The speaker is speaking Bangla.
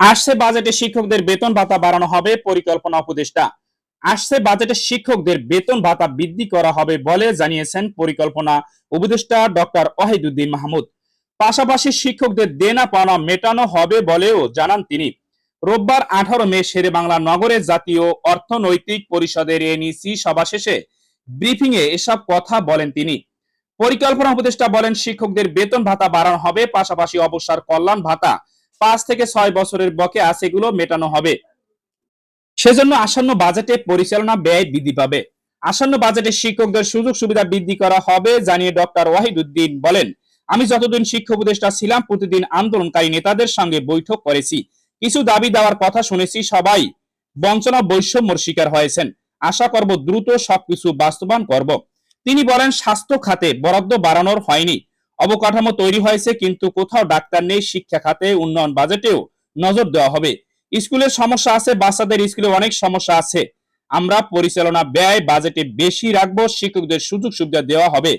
আসছে বাজেটে শিক্ষকদের বেতন ভাতা বাড়ানো হবে, পরিকল্পনা উপদেষ্টা। আসছে বাজেটে শিক্ষকদের বেতন ভাতা বৃদ্ধি করা হবে বলে জানিয়েছেন পরিকল্পনা উপদেষ্টা ডক্টর ওয়াহিদুদ্দিন মাহমুদ। পাশাপাশি শিক্ষকদের দেনা পাওনা মেটানো হবে বলেও জানান তিনি। রোববার আঠারো মে শেরে বাংলা নগরে জাতীয় অর্থনৈতিক পরিষদের এনইসি সভা শেষে ব্রিফিং এ এসব কথা বলেন তিনি। পরিকল্পনা উপদেষ্টা বলেন, শিক্ষকদের বেতন ভাতা বাড়ানো হবে, পাশাপাশি অবসর কল্যাণ ভাতা পাঁচ থেকে ছয় বছরের বকে আছে এগুলো মেটানো হবে। সেজন্য আসন্ন বাজেটে পরিচালনা ব্যয় বৃদ্ধি পাবে। আসন্ন বাজেটে শিক্ষকদের সুযোগ সুবিধা বৃদ্ধি করা হবে জানিয়ে ডক্টর ওয়াহিদুদ্দিন বলেন, আমি যতদিন শিক্ষক উপদেষ্টা ছিলাম, প্রতিদিন আন্দোলনকারী নেতাদের সঙ্গে বৈঠক করেছি। কিছু দাবি দেওয়ার কথা শুনেছি, সবাই বঞ্চনা বৈষম্যর শিকার হয়েছেন। আশা করব দ্রুত সবকিছু বাস্তবায়ন করব। তিনি বলেন, স্বাস্থ্য খাতে বরাদ্দ বাড়ানোর হয়নি। অবকাঠামো তৈরি হয়েছে, কিন্তু কোথাও ডাক্তার নেই, শিক্ষা খাতে, উন্নয়ন বাজেটেও নজর দেওয়া হবে। স্কুলের সমস্যা আছে, বাচ্চাদের স্কুলে অনেক সমস্যা আছে। আমরা পরিচালনা ব্যয় বাজেটে বেশি রাখব, শিক্ষকদের সুযোগ সুবিধা দেওয়া হবে।